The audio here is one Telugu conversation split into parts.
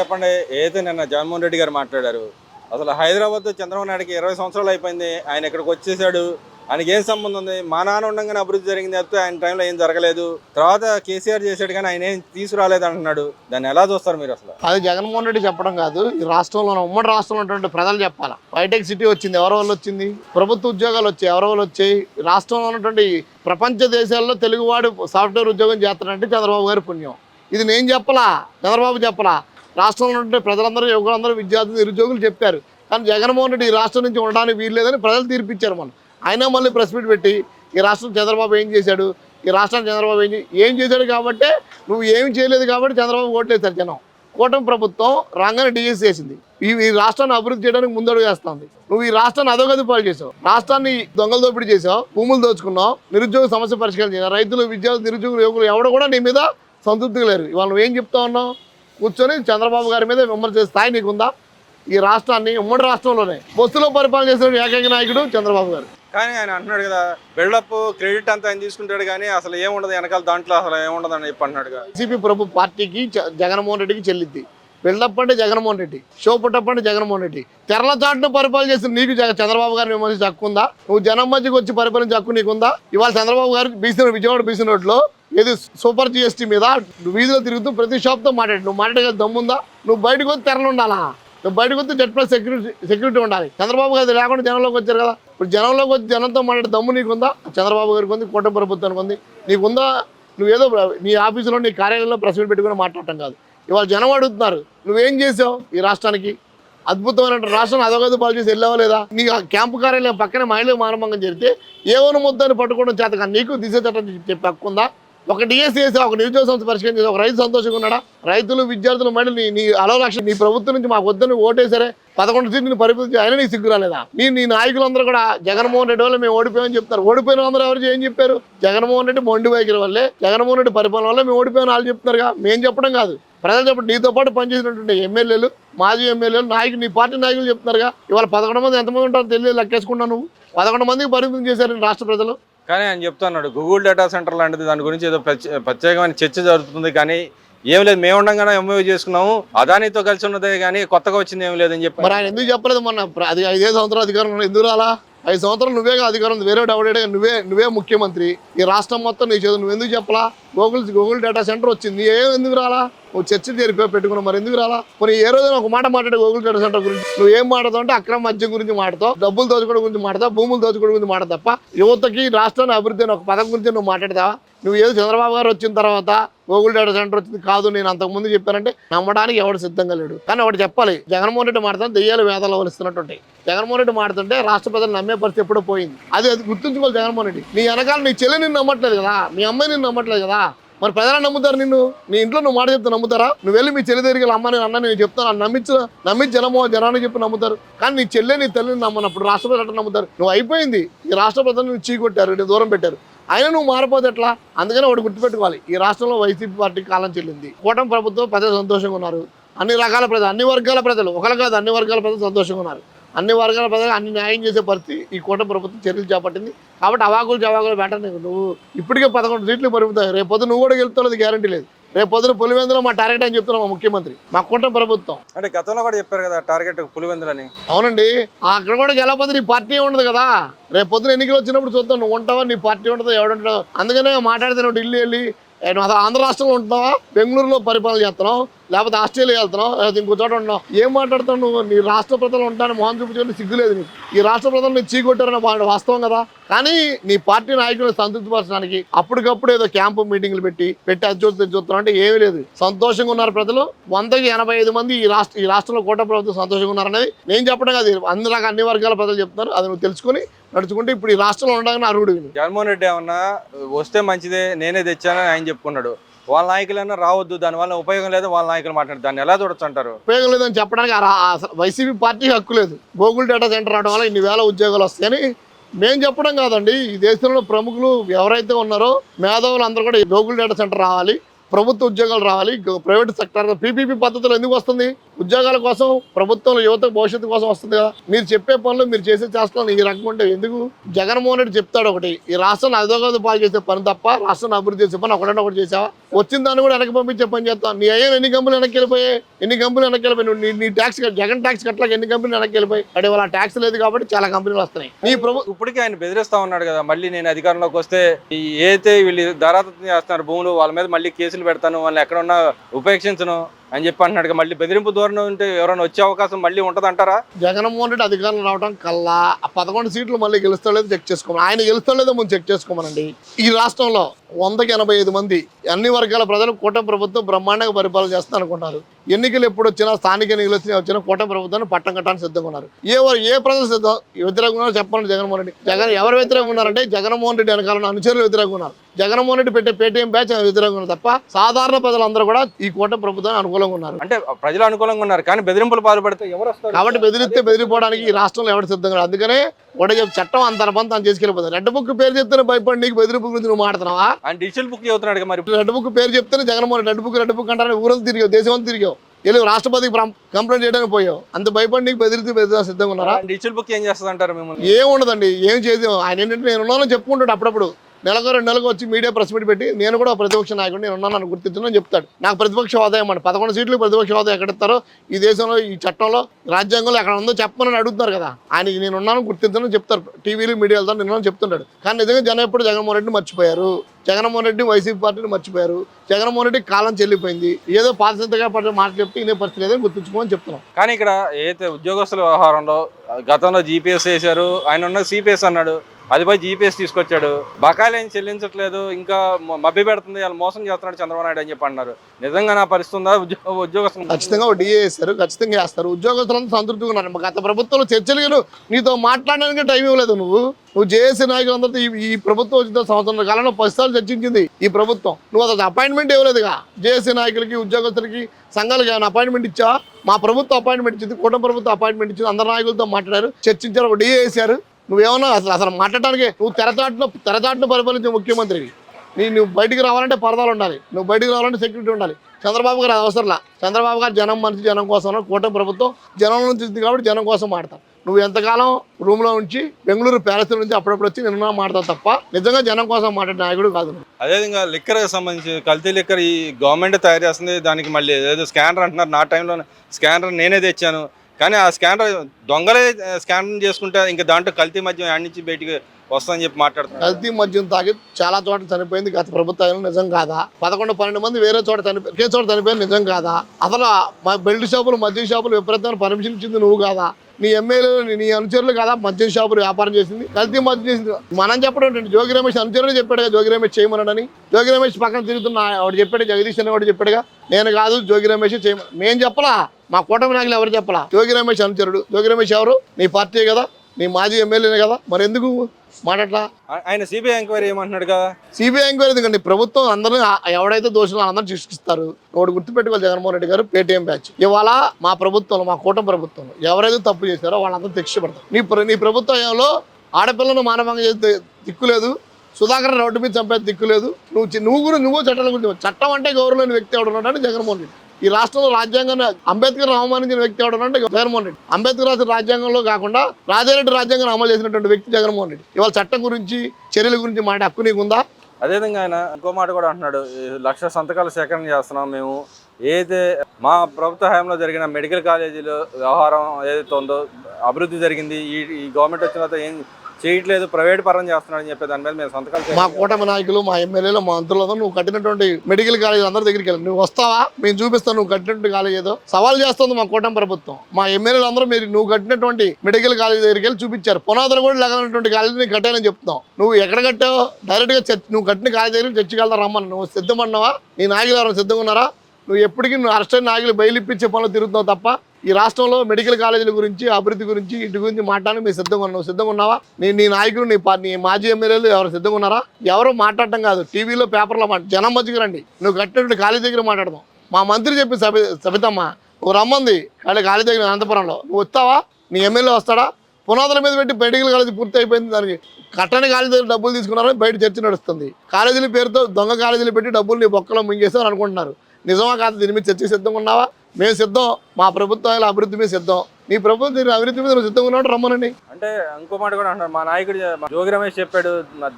చెప్పండి ఏదైతే నిన్న జగన్మోహన్ రెడ్డి గారు మాట్లాడారు అసలు హైదరాబాద్ చంద్రబాబు నాయుడుకి ఇరవై సంవత్సరాలు అయిపోయింది ఆయన ఇక్కడికి వచ్చేసాడు ఆయనకి ఏం సంబంధం ఉంది? మా నాన్న ఉండగానే అభివృద్ధి జరిగింది తప్పితే ఆయన టైంలో ఏం జరగలేదు. తర్వాత కేసీఆర్ చేశాడు కానీ ఆయన ఏం తీసుకురాలేదు అంటున్నాడు. దాన్ని ఎలా చూస్తారు మీరు అసలు? అది జగన్మోహన్ రెడ్డి చెప్పడం కాదు ఈ రాష్ట్రంలో ఉమ్మడి రాష్ట్రంలో ఉన్నటువంటి ప్రజలు చెప్పాలా? హైటెక్ సిటీ వచ్చింది ఎవరి వాళ్ళు వచ్చింది? ప్రభుత్వ ఉద్యోగాలు వచ్చాయి ఎవరి వాళ్ళు వచ్చాయి? రాష్ట్రంలో ఉన్నటువంటి ప్రపంచ దేశాల్లో తెలుగువాడు సాఫ్ట్వేర్ ఉద్యోగం చేస్తాడంటే చంద్రబాబు గారి పుణ్యం. ఇది నేను చెప్పలా? చంద్రబాబు చెప్పలా? రాష్ట్రంలో ఉంటే ప్రజలందరూ యువకులందరూ విద్యార్థులు నిరుద్యోగులు చెప్పారు. కానీ జగన్మోహన్ రెడ్డి ఈ రాష్ట్రం నుంచి ఉండడానికి వీల్లేదని ప్రజలు తీర్పిచ్చారు మనం అయినా మళ్ళీ ప్రెస్ మీట్ పెట్టి ఈ రాష్ట్రం చంద్రబాబు ఏం చేశాడు? ఈ రాష్ట్రాన్ని చంద్రబాబు ఏం ఏం చేశాడు కాబట్టి నువ్వు ఏం చేయలేదు కాబట్టి చంద్రబాబు ఓట్లేశారు జనం. కూటమి ప్రభుత్వం రాగానే డిఎస్ చేసింది. ఈ ఈ రాష్ట్రాన్ని అభివృద్ధి చేయడానికి ముందడుగు వేస్తుంది. నువ్వు ఈ రాష్ట్రాన్ని అధోగతి పాలు చేసావు. రాష్ట్రాన్ని దొంగల దోపిడీ చేసావు. భూములు దోచుకున్నావు. నిరుద్యోగ సమస్య పరిష్కారం చేసావు రైతులు విద్యార్థులు నిరుద్యోగులు యువకులు ఎవడు కూడా నీ మీద సంతృప్తిగా లేరు. ఇవాళ నువ్వేం చెప్తా ఉన్నావు? కూర్చొని చంద్రబాబు గారి మీద విమర్శ స్థాయి నీకుందా? ఈ రాష్ట్రాన్ని ఉమ్మడి రాష్ట్రంలోనే బస్సులో పరిపాలన చేసిన ఏకైక నాయకుడు చంద్రబాబు గారు. కానీ ఆయన అంటున్నాడు కదా బిల్డప్ క్రెడిట్ అంతా ఆయన తీసుకుంటాడు కానీ అసలు ఏముండదు వెనకాల దాంట్లో అసలు ఏముండదు అని చెప్పి అంటున్నాడుగా వైసీపీ ప్రభు పార్టీకి జగన్మోహన్ రెడ్డికి చెల్లిద్ది. బిల్డప్ అంటే జగన్మోహన్ రెడ్డి షో పుట్టప్పండి అంటే జగన్మోహన్ రెడ్డి. తెరల చాటును పరిపాలన చేసిన నీకు చంద్రబాబు గారిని విమర్శించే హక్కు ఉందా? నువ్వు జనం మధ్యకి వచ్చి పరిపాలించే హక్కు నీకుందా ఇవాళ చంద్రబాబు గారు బీసీ విజయవాడ బీసీ రోడ్లో ఏది సూపర్ జిఎస్టీ మీద వీధిలో తిరుగుతూ ప్రతి షాప్తో మాట్లాడు నువ్వు మాట్లాడే దమ్ముందా? నువ్వు బయటకు వచ్చి తెరలు ఉండాలా? నువ్వు బయటకు వస్తే జెడ్ ప్లస్ సెక్యూరిటీ సెక్యూరిటీ ఉండాలి. చంద్రబాబు గారు లేకుండా జనంలోకి వచ్చారు కదా. ఇప్పుడు జనంలోకి వచ్చి జనంతో మాట్లాడే దమ్ము నీకుందా చంద్రబాబు గారికి ఉంది కూటమి ప్రభుత్వానికి ఉంది. నీకుందా నువ్వేదో నీ ఆఫీసులో నీ కార్యాలయంలో ప్రెస్ మీట్ పెట్టుకుని మాట్లాడటం కాదు. ఇవాళ జనం అడుగుతున్నారు నువ్వేం చేసావు ఈ రాష్ట్రానికి? అద్భుతమైన రాష్ట్రం అదొకది పాలు చేసి వెళ్ళావా లేదా? నీ ఆ క్యాంపు కార్యాలయం పక్కనే మహిళలకు మానభంగం జరిగితే ఏవోను ముద్దని పట్టుకోవడం చేత నీకు దిశ చట్టం చెప్పే హక్కు ఒక డిఎస్సీ చేసి ఒక నిరుద్యోగ సంస్థ పరిష్కారం చేసి ఒక రైతు సంతోషంగా ఉన్నాడా? రైతులు విద్యార్థులు మళ్ళీ నీ నీ నీ ప్రభుత్వం నుంచి మాకు వద్దని ఓటేసరే పదకొండు సీట్లు పరిపాలన అయినా నీకు సిగ్గు రాలేదా? నీ నీ నాయకులందరూ కూడా జగన్మోహన్ రెడ్డి వల్ల మేము ఓడిపోయామని చెప్తారు ఓడిపోయిన అందరూ ఎవరు ఏం చెప్పారు? జగన్మోహన్ రెడ్డి మొండి వైఖరి వల్లే జగన్మోహన్ రెడ్డి పరిపాలన వల్ల మేము ఓడిపోయామని వాళ్ళు చెప్తున్నారుగా. మేము చెప్పడం కాదు. ప్రజలు చెప్పండి నీతో పాటు పనిచేసినటువంటి ఎమ్మెల్యేలు మాజీ ఎమ్మెల్యేలు నాయకులు నీ పార్టీ నాయకులు చెప్తున్నారుగా. ఇవాళ పదకొండు మంది ఎంతమంది ఉంటారో తెలియదు లెక్కేసుకున్నావు నువ్వు. పదకొండు మందికి పరిమితం చేశారు రాష్ట్ర ప్రజలు. కానీ ఆయన చెప్తున్నాడు గూగుల్ డేటా సెంటర్ లాంటిది దాని గురించి ఏదో ప్రత్యే- ప్రత్యేకమైన చర్చ జరుగుతుంది కానీ ఏం లేదు మేము ఉండగానే ఎంఓ చేసుకున్నాము. అదానితో కలిసి ఉన్నదే కానీ కొత్తగా వచ్చింది ఏం లేదని చెప్పి. మరి ఆయన ఎందుకు చెప్పలేదు మొన్న? అది ఐదే సంవత్సరాలు అధికారం ఎందుకు రాలా? ఐదు సంవత్సరాలు నువ్వే అధికారం వేరే ఎవడే నువ్వే నువ్వే ముఖ్యమంత్రి. ఈ రాష్ట్రం మొత్తం నీ చేతులు నువ్వు ఎందుకు చెప్పలా? గూగుల్ గూగుల్ డేటా సెంటర్ వచ్చింది. ఏం ఎందుకు రాలా? నువ్వు చర్చ జరిపి పెట్టుకున్నావు మరి ఎందుకు రాలా? మరి ఏ రోజున ఒక మాట మాట్లాడే గూగుల్ డేటా సెంటర్ గురించి. నువ్వు ఏం మాట్లాడతావు అంటే అక్రమ మద్యం గురించి మాట్లాడతావు డబ్బులు దోచుకోవడం గురించి మాట్లాడతావు భూములు దోచుకోవడం గురించి మాట్లాడ తప్ప యువతకి రాష్ట్రాన్ని అభివృద్ధి అని ఒక పదం గురించి నువ్వు మాట్లాడతావా? నువ్వు ఏదో చంద్రబాబు గారు వచ్చిన తర్వాత గూగుల్ డేటా సెంటర్ వచ్చింది కాదు నేను అంతకుముందు చెప్పానంటే నమ్మడానికి ఎవడు సిద్ధంగా లేడు. కానీ ఒకటి చెప్పాలి జగన్మోహన్ రెడ్డి మాట్లాడితే దెయ్యాలు వేదాలు వలిస్తున్నట్టుంటాయి జగన్మోహన్ రెడ్డి మాట్లాడుతుంటే రాష్ట్ర ప్రజలు నమ్మే పరిస్థితి ఎప్పుడో పోయింది. అది అది గుర్తుంచుకోవాలి జగన్మోహన్ రెడ్డి. నీ వెనకాల నీ చెల్లి నిన్ను నమ్మట్లేదు కదా మీ అమ్మాయి నిన్ను నమ్మట్లేదు కదా మరి ప్రజలు నమ్ముతారు నిన్ను? నీ ఇంట్లో నువ్వు మాట చెప్తే నమ్ముతారా? నువ్వు వెళ్ళి మీ చెల్లి దగ్గరికి అమ్మ నేను అన్న నేను చెప్తాను అని నమ్మించు నమ్మించి జనమో జనాన్ని చెప్పి నమ్ముతారు. కానీ నీ చెల్లె నీ తల్లిని నమ్మనప్పుడు రాష్ట్ర ప్రజలు నమ్ముతారు. నువ్వు అయిపోయింది. ఈ రాష్ట్ర ప్రజలను నువ్వు చీకొట్టారు నేను దూరం పెట్టారు. అయినా నువ్వు మారిపోతే ఎట్లా? అందుకని ఒకటి గుర్తుపెట్టుకోవాలి. ఈ రాష్ట్రంలో వైసీపీ పార్టీ కాలం చెల్లింది. కూటమి ప్రభుత్వం ప్రజలు సంతోషంగా ఉన్నారు. అన్ని రకాల ప్రజలు అన్ని వర్గాల ప్రజలు ఒకరు కాదు అన్ని వర్గాల ప్రజలు సంతోషంగా ఉన్నారు. అన్ని వర్గాల ప్రజలు అన్ని న్యాయం చేసే పరిస్థితి ఈ కూటమి ప్రభుత్వం చర్యలు చేపట్టింది. కాబట్టి అవాకులు జవాకులు పెట్టని నువ్వు ఇప్పటికే పదకొండు సీట్లు పరిమితాయి రేపు పొద్దున నువ్వు కూడా గెలుపుతావు గ్యారంటీ లేదు. రేపు పొద్దున పులివెందులో మా టార్గెట్ అని చెప్తున్నాం మా ముఖ్యమంత్రి. మా కూటమి ప్రభుత్వం. అంటే గతంలో కూడా చెప్పారు కదా టార్గెట్ పులివెందులని. అవునండి. అక్కడ కూడా గెలవకపోతే నీ పార్టీ ఉండదు కదా. రేపు పొద్దున ఎన్నికలు వచ్చినప్పుడు చూద్దాం. నువ్వు ఉంటావా? నీ పార్టీ ఉండదు? ఎవడుంటావు అందుకనే మాట్లాడితే నువ్వు ఢిల్లీ వెళ్ళి. నువ్వు ఆంధ్ర రాష్ట్రంలో ఉంటున్నావా? బెంగళూరులో పరిపాలన చేస్తున్నావు. లేకపోతే ఆస్ట్రేలియా వెళ్తున్నావు లేకపోతే ఇంకో చోట ఉన్నావు ఏం మాట్లాడుతావు నువ్వు? నీ రాష్ట్ర ప్రజలు ఉంటాను మోహన్ చూపించుకుని సిగ్గులేదు నీకు. ఈ రాష్ట్ర ప్రజలు నీ చీకొట్టారని వాస్తవం కదా? కానీ నీ పార్టీ నాయకులను సంతృప్తిపరచడానికి అప్పటికప్పుడు ఏదో క్యాంపు మీటింగ్లు పెట్టి పెట్టి అది చూస్తే చూస్తున్నాం అంటే ఏమీ లేదు. సంతోషంగా ఉన్నారు ప్రజలు. వందకి ఎనభై ఐదు మంది ఈ రాష్ట్ర ఈ రాష్ట్రంలో కూట ప్రభుత్వం సంతోషంగా ఉన్నారనేది నేను చెప్పడం కాదు. అన్ని రకాల అన్ని వర్గాల ప్రజలు చెప్తున్నారు. అది నువ్వు తెలుసుకొని నడుచుకుంటే ఇప్పుడు ఈ రాష్ట్రంలో ఉండగానే అర్హుడు జగన్మోహన్ రెడ్డి ఏమన్నా వస్తే మంచిదే నేనే తెచ్చానని ఆయన చెప్పుకున్నాడు. వాళ్ళ నాయకులైనా రావద్దు దానివల్ల ఉపయోగం లేదు వాళ్ళ నాయకులు మాట్లాడారు. దాన్ని ఎలా చూడచ్చుంటారు ఉపయోగం లేదని చెప్పడానికి అసలు వైసీపీ పార్టీకి హక్కు లేదు. గూగుల్ డేటా సెంటర్ రావడం వల్ల ఇన్ని వేల ఉద్యోగాలు వస్తాయని మేము చెప్పడం కాదండి. ఈ దేశంలో ప్రముఖులు ఎవరైతే ఉన్నారో మేధావులు అందరూ కూడా ఈ గూగుల్ డేటా సెంటర్ రావాలి ప్రభుత్వ ఉద్యోగాలు రావాలి ప్రైవేట్ సెక్టర్ పీపీపీ పద్ధతిలో ఎందుకు వస్తుంది? ఉద్యోగాల కోసం ప్రభుత్వంలో యువత భవిష్యత్తు కోసం వస్తుంది కదా. మీరు చెప్పే పనులు మీరు చేసే చేస్తాను ఈ రకం ఉంటే ఎందుకు? జగన్మోహన్ రెడ్డి చెప్తాడు ఒకటి ఈ రాష్ట్రాన్ని అదోగది పాలు చేసే పని తప్ప రాష్ట్రాన్ని అభివృద్ధి చేసే పని ఒకటే ఒకటి చేసావా వచ్చిన దాన్ని కూడా వెనక్కి పంపించే పని చేస్తాం. నీ అయ్యా ఎన్ని కంపెనీలు వెనక్కి వెళ్ళిపోయాయి? ఎన్ని కంపెనీలు వెనక్కి వెళ్ళిపోయి నీ నీ ట్యాక్స్ జగన్ ట్యాక్స్ కట్టలేక ఎన్ని కంపెనీలు వెనక్కి వెళ్ళిపోయి అంటే వాళ్ళ ట్యాక్స్ లేదు కాబట్టి చాలా కంపెనీలు వస్తున్నాయి. నీ ప్రభు ఇప్పటికీ ఆయన బెదిరిస్తా ఉన్నాడు కదా మళ్ళీ నేను అధికారంలోకి వస్తే ఏదైతే వీళ్ళు ధరాతత్వం చేస్తున్నారు భూములు వాళ్ళ మీద మళ్ళీ కేసులు పెడతాను వాళ్ళని ఎక్కడున్నా ఉపేక్షించను. అని చెప్పి అంటున్నాడు మళ్ళీ బెదిరింపు ధోరణి ఉంటే ఎవరైనా వచ్చే అవకాశం మళ్ళీ ఉంటదంటారా? జగన్మోహన్ రెడ్డి అధికారంలో రావడం కల్లా ఆ పదకొండు సీట్లు మళ్ళీ గెలుస్తాడో చెక్ చేసుకోమని. ఆయన గెలుస్తాడో ముందు చెక్ చేసుకోమనండి. ఈ రాష్ట్రంలో వందకి ఎనభై ఐదు మంది అన్ని వర్గాల ప్రజలు కూటమి ప్రభుత్వం బ్రహ్మాండంగా పరిపాలన చేస్తాను అనుకుంటారు ఎన్నికలు ఎప్పుడు వచ్చినా స్థానిక ఎన్నికలు వచ్చినా వచ్చినా కూటమి ప్రభుత్వాన్ని పట్టం కట్టడానికి సిద్ధంగా ఉన్నారు. ఏ ఏ ప్రజలు సిద్ధం వ్యతిరేకంగా ఉన్నారో చెప్పండి జగన్మోహన్ రెడ్డి. జగన్ ఎవరు వ్యతిరేకంగా ఉన్నారంటే జగన్మోహన్ రెడ్డి వెనకాల అనుచరులు వ్యతిరేకంగా ఉన్నారు. జగన్మోహన్ రెడ్డి పెట్టే పేటీఎం బ్యాచ్ వ్యతిరేకంగా ఉన్నారు తప్ప సాధారణ ప్రజలందరూ కూడా ఈ కూటమి ప్రభుత్వానికి అనుకూలంగా ఉన్నారు. అంటే ప్రజలు అనుకూలంగా ఉన్నారు కానీ బెదిరింపులు పాల్పడితే ఎవరు వస్తారు? కాబట్టి బెదిరిస్తే బెదిరిపోవడానికి ఈ రాష్ట్రంలో ఎవరు సిద్ధంగా. అందుకనే ఒకటే చెప్పు చట్టం అంత పని తను చేసుకెళ్ళిపోతుంది రెడ్ బుక్ పేరు చెప్తేనే భయపడి నీకు బెదిరింపు గురించి నువ్వు మాట్లాడుతున్నావా? డిజిటల్ బుక్ చదువుతున్నాడు మరి. రెడ్ బుక్ పేరు చెప్తేనే Jaganmohan Reddy book red book అంటారని ఊరంతా తిరిగావు దేశం అంతా తిరిగావు. వెళ్ళి రాష్ట్రపతికి కంప్లైంట్ చేయడానికి పోయావు. అంత భయపడి నీకు బెదిరితే బెదిరితే సిద్ధంగా ఉన్నారా? డిజిటల్ బుక్ ఏం చేస్తుంది అంటారు మిమ్మల్ని? ఏం ఉండదండి ఏం చేద్దాం? ఆయన ఏంటంటే నేను ఉన్నానని చెప్పుకుంటాడు అప్పుడప్పుడు. నెలకు రెండు నెలలకు వచ్చి మీడియా ప్రెస్ మీట్ పెట్టి నేను కూడా ప్రతిపక్ష నాయకుడు నేను ఉన్నాను నన్ను గుర్తించడం చెప్తాడు. నాకు ప్రతిపక్ష హోదా ఇవ్వండి పదకొండు సీట్లు ప్రతిపక్ష హోదా ఎక్కడిస్తారో ఈ దేశంలో ఈ చట్టంలో రాజ్యాంగంలో ఎక్కడ ఉందో చెప్పమని అడుగుతున్నారు కదా. ఆయనకి నేను ఉన్నాను గుర్తించడం చెప్తారు. టీవీలు మీడియాలతో నిన్న చెప్తుంటాడు. కానీ నిజంగా జనం ఎప్పుడు జగన్మోహన్ రెడ్డి మర్చిపోయారు. జగన్మోహన్ రెడ్డి వైసీపీ పార్టీని మర్చిపోయారు. జగన్మోహన్ రెడ్డి కాలం చెల్లిపోయింది. ఏదో పారిశుద్ధంగా పడిన మాట చెప్తే ఇదే పరిస్థితి లేదని గుర్తుంచుకోమని చెప్తున్నాం. కానీ ఇక్కడ ఏదైతే ఉద్యోగస్తుల వ్యవహారంలో గతంలో జీపీఎస్ వేశారు ఆయన ఉన్న సిపిఎస్ అన్నాడు. అది పోయి జీపీఎస్ తీసుకొచ్చాడు. బకాయిలు ఏం చెల్లించట్లేదు. ఇంకా మభ్య పెడుతుంది. వాళ్ళు మోసం చేస్తున్నాడు చంద్రబాబు నాయుడు అని చెప్పి అన్నారు. నిజంగా నా పరిస్థితి ఉందా? ఉద్యోగ ఉద్యోగస్తులు ఖచ్చితంగా ఒక డిఏ వేస్తారు ఖచ్చితంగా వేస్తారు. ఉద్యోగస్తులంతా సంతృప్తిగా ఉన్నారు. గత ప్రభుత్వంలో చర్చలు నీతో మాట్లాడడానికి టైం ఇవ్వలేదు నువ్వు. నువ్వు జేఏసీ నాయకులందరితో ఈ- ఈ ప్రభుత్వం వచ్చిన సంవత్సరం కాలంలో పది చర్చించింది ఈ ప్రభుత్వం. నువ్వు అసలు అపాయింట్మెంట్ ఇవ్వలేదుగా. జేఏసీ నాయకులకి ఉద్యోగస్తులకి సంఘాలకి ఏమైనా అపాయింట్మెంట్ ఇచ్చా? మా ప్రభుత్వం అపాయింట్మెంట్ ఇచ్చింది కూటమి ప్రభుత్వం అపాయింట్మెంట్ ఇచ్చింది. అందరు నాయకులతో మాట్లాడారు. చర్చించారు. ఒక డిఏ వేశారు. నువ్వేమన్నా అసలు అసలు మాట్లాడడానికి నువ్వు తెరచాటును తెరచాటును పరిపాలించే ముఖ్యమంత్రివి. నీ నువ్వు బయటికి రావాలంటే పరదాలు ఉండాలి. నువ్వు బయటికి రావాలంటే సెక్యూరిటీ ఉండాలి. చంద్రబాబు గారు అవసరంలా. చంద్రబాబు గారు జనం మనిషి జనం కోసం కూటమి ప్రభుత్వం జనం నుంచి కాబట్టి జనం కోసం మాడతావు నువ్వు ఎంతకాలం రూమ్లో ఉంచి బెంగళూరు ప్యాలెస్ నుంచి అప్పుడప్పుడు వచ్చి నిన్న మాడతావు తప్ప నిజంగా జనం కోసం మాట్లాడే నాయకుడు కాదు అదేవిధంగా లిక్కర్కి సంబంధించి కల్తీ లిక్కర్ ఈ గవర్నమెంట్ తయారు చేస్తుంది. దానికి మళ్ళీ ఏదో స్కానర్ అంటున్నారు. నా టైంలో స్కానర్ నేనే తెచ్చాను. కానీ ఆ స్కానర్ దొంగలే స్కానర్ చేసుకుంటే ఇంకా దాంట్లో కల్తీ మద్యం యాడ్ నుంచి బయటికి వస్తుందని చెప్పి మాట్లాడుతున్నారు. కల్తీ మద్యం తాగి చాలా చోట్ల చనిపోయింది. గత ప్రభుత్వం నిజం కాదా? పదకొండు పన్నెండు మంది వేరే చోట చనిపోయి ఒకే చోట చనిపోయింది నిజం కాదా? అసలు మా బెల్ట్ షాపులు మద్యం షాపులు విపరీతమైన పర్మిషన్ ఇచ్చింది నువ్వు కాదా? నీ ఎమ్మెల్యేలు నీ అనుచరులు కదా మద్యం షాపులు వ్యాపారం చేసింది. కల్తీ మద్యం చేసింది. మనం చెప్పడం ఏంటంటే జోగి రమేష్ అనుచరులు చెప్పాడు కదా జోగి రమేష్ చేయమన్నాడని. జోగి రమేష్ పక్కన తిరుగుతున్న వాడు చెప్పాడు జగదీష్ అని వాడు చెప్పాడుగా నేను కాదు జోగి రమేష్ చేయమని నేను చెప్పలా మా కూటమి నాయకులు ఎవరు చెప్పలా? జోగి రమేష్ అనుచరుడు. జోగి రమేష్ ఎవరు? నీ పార్టీ కదా. నీ మాజీ ఎమ్మెల్యేనే కదా? మరి ఎందుకు మాట్లాడలా? ఆయన సిబిఐ ఎంక్వైరీ ఏమంటున్నాడు కదా? సిబిఐ ఎంక్వైరీ ఎందుకండి? ప్రభుత్వం అందరిని ఆ- ఎవడైతే దోషులు అందరిని శిక్షిస్తారు ఒకటి గుర్తుపెట్టుకోవాలి జగన్మోహన్ రెడ్డి గారు పేటీఎం బ్యాచ్. ఇవాళ మా ప్రభుత్వంలో మా కూటమి ప్రభుత్వంలో ఎవరైతే తప్పు చేశారో వాళ్ళందరూ శిక్ష పడతారు. నీ ప్ర- నీ ప్రభుత్వంలో ఆడపిల్లను మానవంగా చేస్తే దిక్కులేదు సుధాకర్ రోడ్డు మీద చంపేది దిక్కులేదు నువ్వు నువ్వు కూడా నువ్వు చట్టాల గురించి చట్టం అంటే గౌరవం లేని వ్యక్తి ఎవడు ఉన్నాడు జగన్మోహన్ రెడ్డి. ఈ రాష్ట్రంలో రాజ్యాంగాన్ని అంబేద్కర్ అవమానించిన వ్యక్తి ఎవడనంటే జగన్మోహన్ రెడ్డి. అంబేద్కర్ రాసిన రాజ్యాంగంలో కాకుండా రాజారెడ్డి రాజ్యాంగం అమలు చేసినటువంటి వ్యక్తి జగన్మోహన్ రెడ్డి. ఇవాళ చట్టం గురించి చర్యల గురించి మాట హక్కు నీకుందా అదేవిధంగా ఆయన ఇంకో మాట కూడా అంటున్నాడు. లక్ష సంతకాలు సేకరణ చేస్తున్నాం మేము. ఏదైతే మా ప్రభుత్వ హయాంలో జరిగిన మెడికల్ కాలేజీలో వ్యవహారం ఏదైతే ఉందో అభివృద్ధి జరిగింది. ఈ గవర్నమెంట్ వచ్చిన తర్వాత ఏం చేయట్లేదు ప్రైవేట్ పరం చేస్తున్నాడు అని చెప్పి దాని మీద మేము సంతకాలు మా కూటమి నాయకులు మా ఎమ్మెల్యేలు మా మంత్రులతో నువ్వు కట్టినటువంటి మెడికల్ కాలేజ్ అందరి దగ్గరికి వెళ్ళి నువ్వు వస్తావా? మేము చూపిస్తాను నువ్వు కట్టినట్టు కాలేజ్ ఏదో. సవాల్ చేస్తుంది మా కూటమి ప్రభుత్వం. మా ఎమ్మెల్యేలు అందరూ మీరు నువ్వు కట్టినటువంటి మెడికల్ కాలేజ్ దగ్గరికి వెళ్ళి చూపించారు. పునాదులు కూడా లేకపోయినటువంటి కాలేజీని కట్టానని చెప్తున్నావు నువ్వు ఎక్కడ కట్టావు డైరెక్ట్గా చర్చ్ నువ్వు కట్టిన కాలేజ్ దగ్గర చర్చికి వెళ్తా రమ్మని నువ్వు సిద్ధమన్నావా నీ నాయకులు ఎవరైనా సిద్ధంగా ఉన్నారా? నువ్వు ఎప్పటికీ నువ్వు అరెస్ట్ నాయకులు బయలు పనులు తిరుగుతావు తప్ప ఈ రాష్ట్రంలో మెడికల్ కాలేజీల గురించి అభివృద్ధి గురించి ఇంటి గురించి మాట్లాడి మీరు సిద్ధంగా ఉన్నావు. సిద్ధంగా ఉన్నావా? నీ నీ నాయకులు నీ పా- నీ మాజీ ఎమ్మెల్యేలు ఎవరు సిద్ధంగా ఉన్నారా? ఎవరు మాట్లాడటం కాదు. టీవీలో పేపర్లో మాట జనం మధ్యకి రండి. నువ్వు కట్టినటువంటి కాలేజీ దగ్గర మాట్లాడదాం. మా మంత్రి చెప్పి సబి సబితమ్మ నువ్వు రమ్మంది కాళీ కాలేజీ దగ్గర అనంతపురంలో. నువ్వు వస్తావా? నీ ఎమ్మెల్యే వస్తాడా? పునాదుల మీద పెట్టి మెడికల్ కాలేజీ పూర్తి అయిపోయింది. దానికి కట్టని కాలేజీ దగ్గర డబ్బులు తీసుకున్నారని బయట చర్చ నడుస్తుంది. కాలేజీల పేరుతో దొంగ కాలేజీలు పెట్టి డబ్బులు నీ బొక్కలో మింగేస్తామని అనుకుంటున్నారు. నిజమా కాదు దీని మీద చర్చ సిద్ధంగా ఉన్నావా? మేము సిద్ధం మా ప్రభుత్వం అభివృద్ధి మీద సిద్ధం. నీ ప్రభుత్వం దీని అభివృద్ధి మీద సిద్ధంగా ఉన్నాడు రమ్మనండి. అంటే ఇంకో మాట కూడా అంటున్నాడు మా నాయకుడు జోగి రమేష్ చెప్పాడు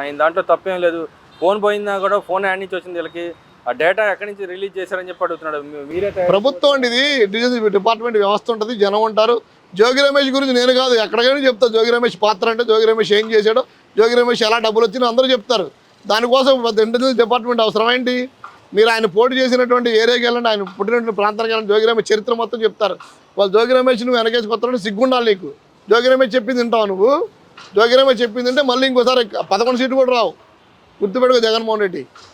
ఆయన దాంట్లో తప్పేం లేదు. ఫోన్ పోయిందా కూడా ఫోన్ యాడ్ నుంచి వచ్చింది వీళ్ళకి. ఆ డేటా ఎక్కడి నుంచి రిలీజ్ చేశారని చెప్పి అడుగుతున్నాడు. మీరే ప్రభుత్వం అండి ఇది. డిపార్ట్మెంట్ వ్యవస్థ ఉంటుంది జనం ఉంటారు. జోగి రమేష్ గురించి నేను కాదు ఎక్కడికైనా చెప్తా. జోగి రమేష్ పాత్ర అంటే జోగి రమేష్ ఏం చేశాడో జోగి రమేష్ ఎలా డబ్బులు వచ్చినా అందరూ చెప్తారు. దానికోసం ఇంటెలిజెన్స్ డిపార్ట్మెంట్ అవసరం ఏంటి? మీరు ఆయన పోటీ చేసినటువంటి ఏరియాకి వెళ్ళండి ఆయన పుట్టినటువంటి ప్రాంతానికి వెళ్ళండి జోగి రమేష్ చరిత్ర మొత్తం చెప్తారు. వాళ్ళు జోగి రమేష్ నువ్వు వెనకేసి కొత్త సిగ్గుండాలి నీకు. జోగి రమేష్ చెప్పింది వింటావు నువ్వు? జోగి రమేష్ చెప్పింది అంటే మళ్ళీ ఇంకోసారి పదకొండు సీట్లు కూడా రావు. గుర్తుపెట్టుకో జగన్మోహన్ రెడ్డి.